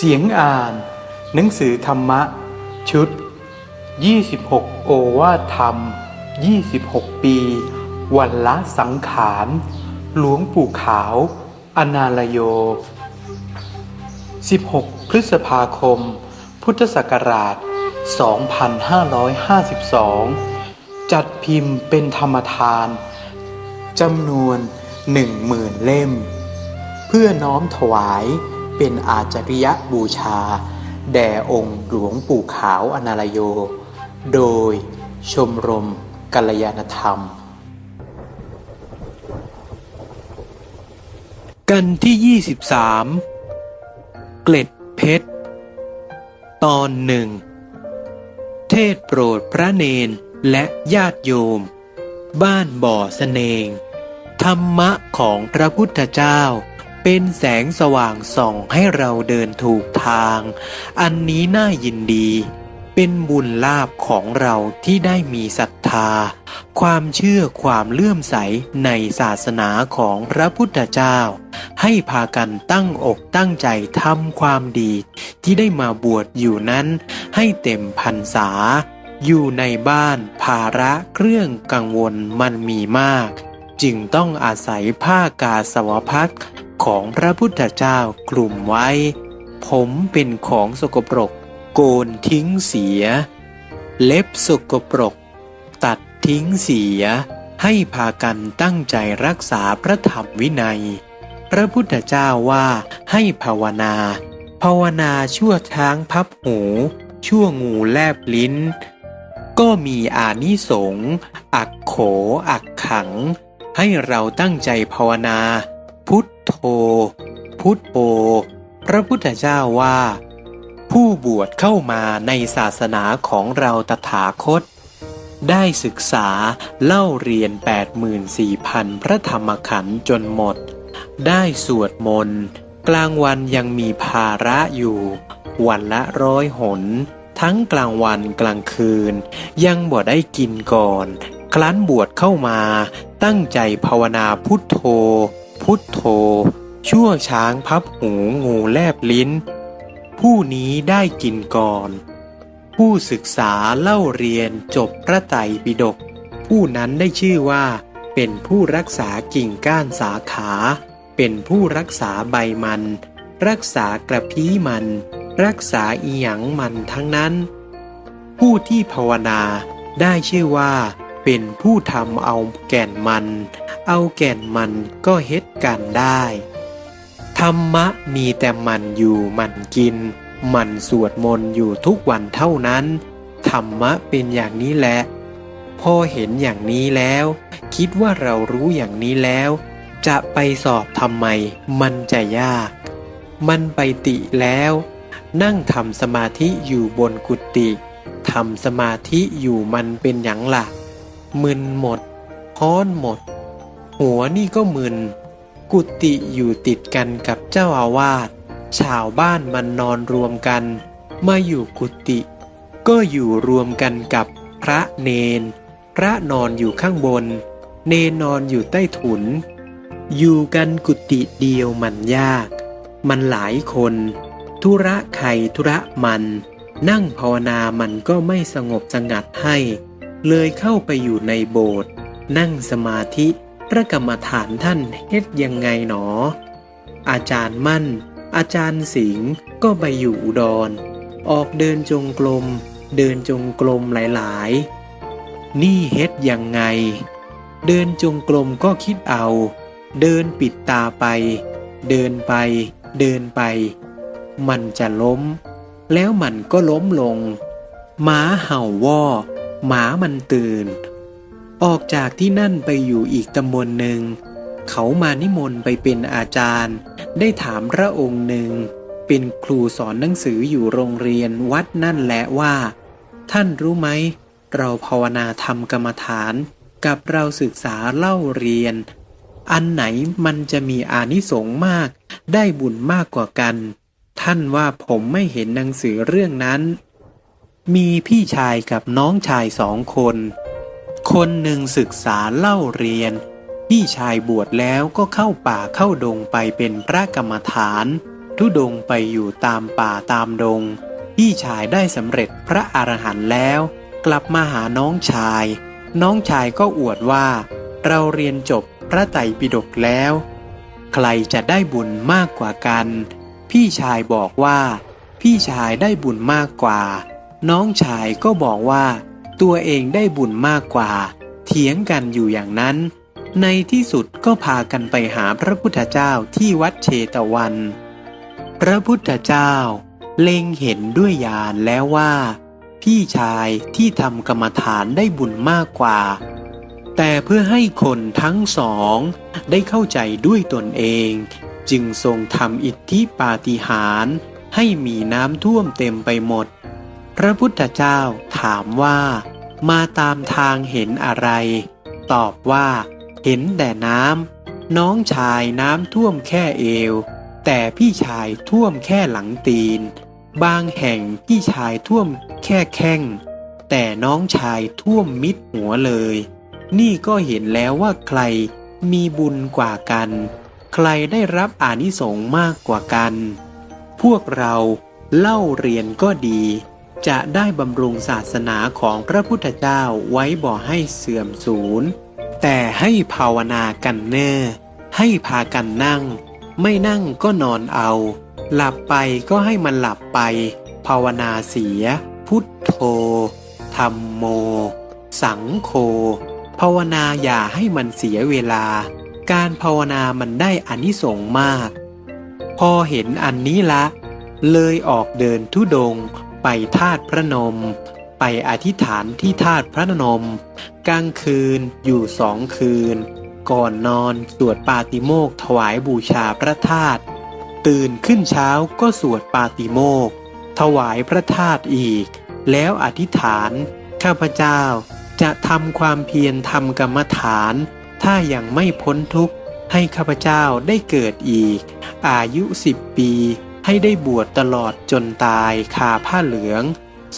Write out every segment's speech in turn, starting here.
เสียงอ่าน หนังสือธรรมะ ชุด 26 โอวาทธรรม 26 ปี วันละสังขาร หลวงปู่ขาว อนาลโย 16 พฤษภาคม พุทธศักราช 2552 จัดพิมพ์เป็นธรรมทานจำนวนหนึ่งหมื่นเล่ม เพื่อน้อมถวาย เป็นอาจริยบูชา แด่องค์หลวงปู่ขาวอนาลโย โดยชมรมกัลยาณธรรม กันที่ 23 เกล็ดเพชร ตอนหนึ่ง เทศโปรดพระเนนและญาติโยม บ้านบ่อสเนง ธรรมะของพระพุทธเจ้า เป็นแสงสว่างส่องให้เราเดินถูกทาง อันนี้น่ายินดี เป็นบุญลาภของเราที่ได้มีศรัทธา ความเชื่อความเลื่อมใสในศาสนาของพระพุทธเจ้า ให้พากันตั้งอกตั้งใจทำความดี ที่ได้มาบวชอยู่นั้นให้เต็มพรรษา อยู่ในบ้านภาระเครื่องกังวลมันมีมากจึงต้องอาศัยผ้ากาสาวพัด ของพระพุทธเจ้ากลุ่มไว้ ผมเป็นของสกปรก โกนทิ้งเสีย เล็บสกปรก ตัดทิ้งเสีย ให้พากันตั้งใจรักษาพระธรรมวินัย พระพุทธเจ้าว่าให้ภาวนา ภาวนาชั่วช้างพับหู ชั่วงูแลบลิ้น ก็มีอานิสงส์อักโขอักขัง ให้เราตั้งใจภาวนา พุทโธพุทโธพระพุทธเจ้าว่า ผู้บวชเข้ามาในศาสนาของเราตถาคต ได้ศึกษาเล่าเรียน 84,000 พระธรรมขันธ์จนหมด ได้สวดมนต์กลางวันยังมีภาระอยู่ วันละร้อยหน ทั้งกลางวันกลางคืน ยังบ่ได้กินก่อนครั้นบวชเข้ามา ตั้งใจภาวนาพุทโธ พุทโธ ชั่วช้างพับหูงูแลบลิ้น ผู้นี้ได้กินก่อน ผู้ศึกษาเล่าเรียนจบพระไตรปิฎกผู้นั้นได้ชื่อว่า เป็นผู้รักษากิ่งก้านสาขา เป็นผู้รักษาใบมัน รักษากระพี้มัน รักษาอีหยังมันทั้งนั้น ผู้ที่ภาวนาได้ชื่อว่า เป็นผู้ทำเอาแก่นมัน เอาแก่นมันก็เฮ็ดกันได้ ธรรมะมีแต่มันอยู่มันกิน มันสวดมนต์อยู่ทุกวันเท่านั้น ธรรมะเป็นอย่างนี้แหละ พอเห็นอย่างนี้แล้ว คิดว่าเรารู้อย่างนี้แล้ว จะไปสอบทำไม มันจะยาก มันไปติแล้ว นั่งทำสมาธิอยู่บนกุฏิทำสมาธิอยู่มันเป็นอย่างละ่ะมึนหมดฮ้อนหมด หัวนี่ก็มึน กุฏิอยู่ติดกันกับเจ้าอาวาส ชาวบ้านมันนอนรวมกัน มาอยู่กุฏิ ก็อยู่รวมกันกับพระเนน พระนอนอยู่ข้างบน เนนนอนอยู่ใต้ถุน อยู่กันกุฏิเดียวมันยาก มันหลายคน ธุระใครธุระมัน นั่งภาวนามันก็ไม่สงบสงัดให้ เลยเข้าไปอยู่ในโบสถ์นั่งสมาธิ พระกรรมฐานท่านเฮ็ดยังไงหนอ อาจารย์มั่น อาจารย์สิงห์ก็ไปอยู่อุดร ออกเดินจงกรมเดินจงกรมหลายๆ นี่เฮ็ดยังไง เดินจงกรมก็คิดเอา เดินปิดตาไป เดินไป เดินไป มันจะล้ม แล้วมันก็ล้มลงหมาเห่าว่อหมามันตื่น ออกจากที่นั่นไปอยู่อีกตำบลหนึ่ง เขามานิมนต์ไปเป็นอาจารย์ ได้ถามพระองค์หนึ่ง เป็นครูสอนหนังสืออยู่โรงเรียนวัดนั่นแหละว่า ท่านรู้ไหม เราภาวนาทำกรรมฐาน กับเราศึกษาเล่าเรียน อันไหนมันจะมีอานิสงส์มาก ได้บุญมากกว่ากัน ท่านว่าผมไม่เห็นหนังสือเรื่องนั้น มีพี่ชายกับน้องชายสองคน คนหนึ่งศึกษาเล่าเรียน พี่ชายบวชแล้วก็เข้าป่าเข้าดงไปเป็นพระกรรมฐาน ทุดงไปอยู่ตามป่าตามดง พี่ชายได้สำเร็จพระอรหันต์แล้ว กลับมาหาน้องชาย น้องชายก็อวดว่า เราเรียนจบพระไตรปิฎกแล้ว ใครจะได้บุญมากกว่ากัน พี่ชายบอกว่า พี่ชายได้บุญมากกว่า น้องชายก็บอกว่า ตัวเองได้บุญมากกว่า เถียงกันอยู่อย่างนั้น ในที่สุดก็พากันไปหาพระพุทธเจ้าที่วัดเชตวัน พระพุทธเจ้า เล็งเห็นด้วยญาณแล้วว่า พี่ชายที่ทำกรรมฐานได้บุญมากกว่า แต่เพื่อให้คนทั้งสอง ได้เข้าใจด้วยตนเอง จึงทรงทำอิทธิปาฏิหาริย์ให้มีน้ำท่วมเต็มไปหมด พระพุทธเจ้า ถามว่า มาตามทางเห็นอะไร ตอบว่า เห็นแต่น้ำน้องชายน้ำท่วมแค่เอว แต่พี่ชายท่วมแค่หลังตีน บางแห่งพี่ชายท่วมแค่แข้ง แต่น้องชายท่วมมิดหัวเลย นี่ก็เห็นแล้วว่าใครมีบุญกว่ากัน ใครได้รับอานิสงส์มากกว่ากัน พวกเราเล่าเรียนก็ดี จะได้บำรุงศาสนาของพระพุทธเจ้าไว้บ่ให้เสื่อมสูญ แต่ให้ภาวนากันเน้อให้พากันนั่ง ไม่นั่งก็นอนเอา หลับไปก็ให้มันหลับไป ภาวนาเสีย พุทโธธรรมโม สังโฆภาวนาอย่าให้มันเสียเวลา การภาวนามันได้อานิสงส์มาก พอเห็นอันนี้ละ เลยออกเดินทุดง ไปธาตุพระนม ไปอธิษฐานที่ธาตุพระนม กลางคืนอยู่สองคืน ก่อนนอนสวดปาติโมกข์ถวายบูชาพระธาตุตื่นขึ้นเช้าก็สวดปาติโมกข์ถวายพระธาตุอีก แล้วอธิษฐาน ข้าพเจ้าจะทำความเพียรทำกรรมฐาน ถ้ายังไม่พ้นทุกข์ให้ข้าพเจ้าได้เกิดอีก อายุสิบปี ให้ได้บวชตลอดจนตายคาผ้าเหลือง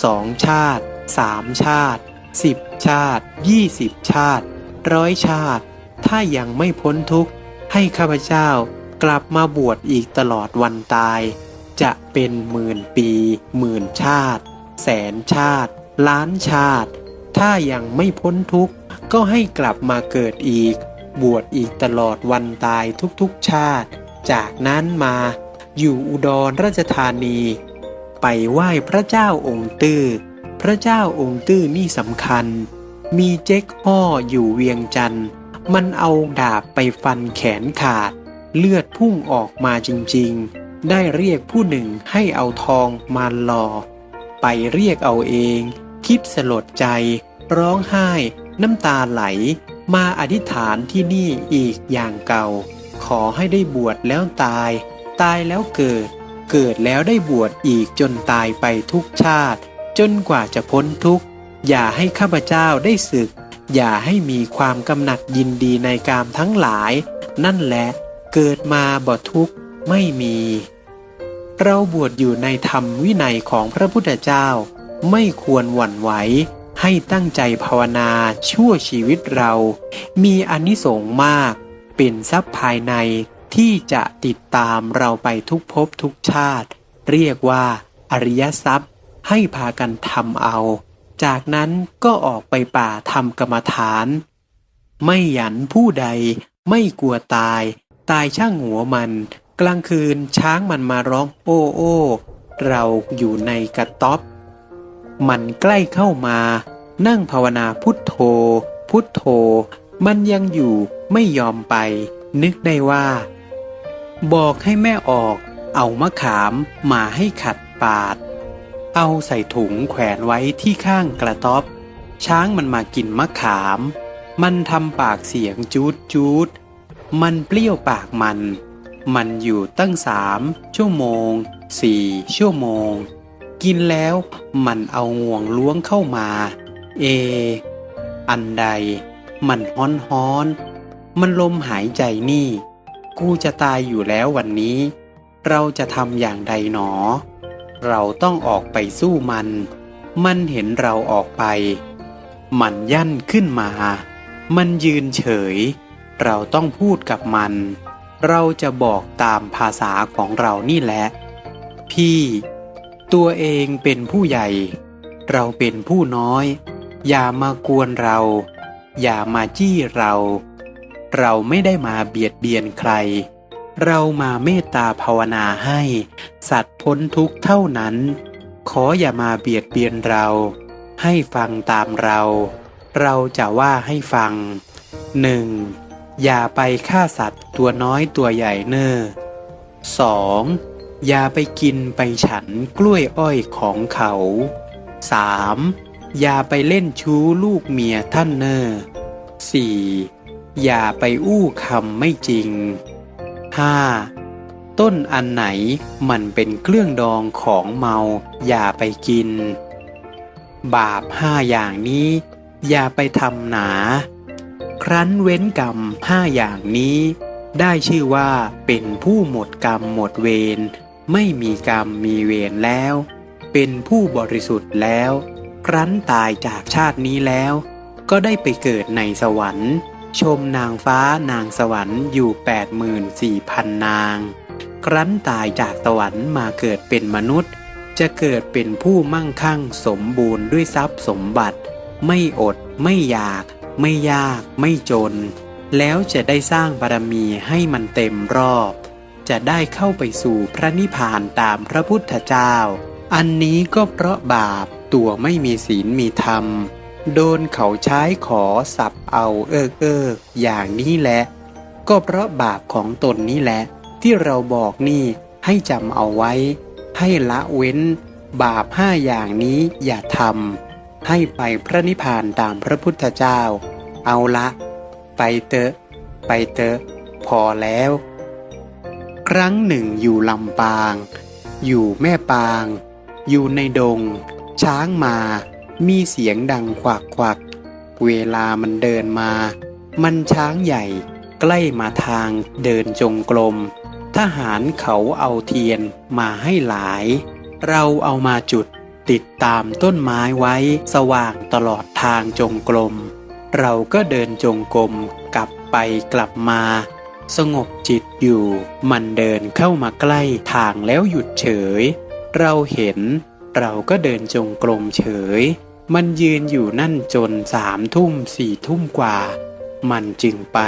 สองชาติสามชาติสิบชาติยี่สิบชาติร้อยชาติ ถ้ายังไม่พ้นทุกข์ ให้ข้าพเจ้ากลับมาบวชอีกตลอดวันตาย จะเป็นหมื่นปี หมื่นชาติ แสนชาติ ล้านชาติ ถ้ายังไม่พ้นทุกข์ ก็ให้กลับมาเกิดอีก บวชอีกตลอดวันตายทุกๆชาติ จากนั้นมา อยู่อุดรราชธานี ไปไหว้พระเจ้าองค์ตื้อ พระเจ้าองค์ตื้อนี่สำคัญ มีเจ๊กอ้ออยู่เวียงจันทร์มันเอาดาบไปฟันแขนขาด เลือดพุ่งออกมาจริงๆ ได้เรียกผู้หนึ่งให้เอาทองมาหล่อ ไปเรียกเอาเอง คิดสลดใจ ร้องไห้ น้ำตาไหล มาอธิษฐานที่นี่อีกอย่างเก่า ขอให้ได้บวชแล้วตาย ตายแล้วเกิด เกิดแล้วได้บวชอีกจนตายไปทุกชาติ จนกว่าจะพ้นทุกข์ อย่าให้ข้าพเจ้าได้ศึก อย่าให้มีความกำหนัดยินดีในกามทั้งหลาย นั่นแหละเกิดมาบ่ทุกข์ไม่มี เราบวชอยู่ในธรรมวินัยของพระพุทธเจ้า ไม่ควรหวั่นไหวให้ตั้งใจภาวนาชั่วชีวิตเรา มีอานิสงส์มาก เป็นทรัพย์ภายใน ที่จะติดตามเราไปทุกภพทุกชาติ เรียกว่า อริยทรัพย์ ให้พากันทำเอา จากนั้นก็ออกไปป่าทำกรรมฐาน ไม่หยันผู้ใด ไม่กลัวตาย ตายช่างหัวมัน กลางคืนช้างมันมาร้องโอ้โอ้เราอยู่ในกระต๊อบ มันใกล้เข้ามา นั่งภาวนาพุทโธ พุทโธ มันยังอยู่ไม่ยอมไป นึกได้ว่า บอกให้แม่ออก เอามะขามมาให้ขัดปาด เอาใส่ถุงแขวนไว้ที่ข้างกระต๊อบ ช้างมันมากินมะขาม มันทำปากเสียงจูดจูดมันเปรี้ยวปากมัน มันอยู่ตั้งสามชั่วโมงสี่ชั่วโมง กินแล้วมันเอางวงล้วงเข้ามา เอ อันใด มันฮ้อนฮ้อน มันลมหายใจนี่ กูจะตายอยู่แล้ววันนี้ เราจะทำอย่างใดหนอ เราต้องออกไปสู้มัน มันเห็นเราออกไป มันยั่นขึ้นมา มันยืนเฉย เราต้องพูดกับมัน เราจะบอกตามภาษาของเรานี่แหละ พี่ ตัวเองเป็นผู้ใหญ่ เราเป็นผู้น้อย อย่ามากวนเรา อย่ามาจี้เรา เราไม่ได้มาเบียดเบียนใคร เรามาเมตตาภาวนาให้ สัตว์พ้นทุกข์เท่านั้น ขออย่ามาเบียดเบียนเรา ให้ฟังตามเรา เราจะว่าให้ฟังหนึ่งอย่าไปฆ่าสัตว์ตัวน้อยตัวใหญ่เนอ้อสองอย่าไปกินไปฉันกล้วยอ้อยของเขาสามอย่าไปเล่นชู้ลูกเมียท่านเนอ้อสี่ อย่าไปอู้คำไม่จริงห้าต้นอันไหนมันเป็นเครื่องดองของเมา อย่าไปกิน บาปห้าอย่างนี้ อย่าไปทำหนา ครั้นเว้นกรรมห้าอย่างนี้ ได้ชื่อว่าเป็นผู้หมดกรรมหมดเวรไม่มีกรรมมีเวรแล้ว เป็นผู้บริสุทธิ์แล้ว ครั้นตายจากชาตินี้แล้ว ก็ได้ไปเกิดในสวรรค์ ชมนางฟ้านางสวรรค์อยู่แปดหมื่นสี่พันนาง ครั้นตายจากสวรรค์มาเกิดเป็นมนุษย์ จะเกิดเป็นผู้มั่งคั่งสมบูรณ์ด้วยทรัพย์สมบัติ ไม่อด ไม่อยาก ไม่ยาก ไม่จน แล้วจะได้สร้างบารมีให้มันเต็มรอบ จะได้เข้าไปสู่พระนิพพานตามพระพุทธเจ้า อันนี้ก็เพราะบาปตัวไม่มีศีลมีธรรม โดนเขาใช้ขอสับเอาเอิกเอิกอย่างนี้แหละ ก็เพราะบาปของตนนี่แหละ ที่เราบอกนี่ให้จำเอาไว้ ให้ละเว้น บาปห้าอย่างนี้อย่าทำให้ไปพระนิพพานตามพระพุทธเจ้า เอาละ ไปเตอะ ไปเตอะ พอแล้ว ครั้งหนึ่งอยู่ลำปาง อยู่แม่ปาง อยู่ในดง ช้างมา มีเสียงดังควักควัก เวลามันเดินมา มันช้างใหญ่ ใกล้มาทางเดินจงกรม ทหารเขาเอาเทียนมาให้หลาย เราเอามาจุดติดตามต้นไม้ไว้สว่างตลอดทางจงกรม เราก็เดินจงกรมกลับไปกลับมา สงบจิตอยู่ มันเดินเข้ามาใกล้ทางแล้วหยุดเฉย เราเห็น เราก็เดินจงกรมเฉย มันยืนอยู่นั่นจนสามทุ่มสี่ทุ่มกว่า มันจึงไป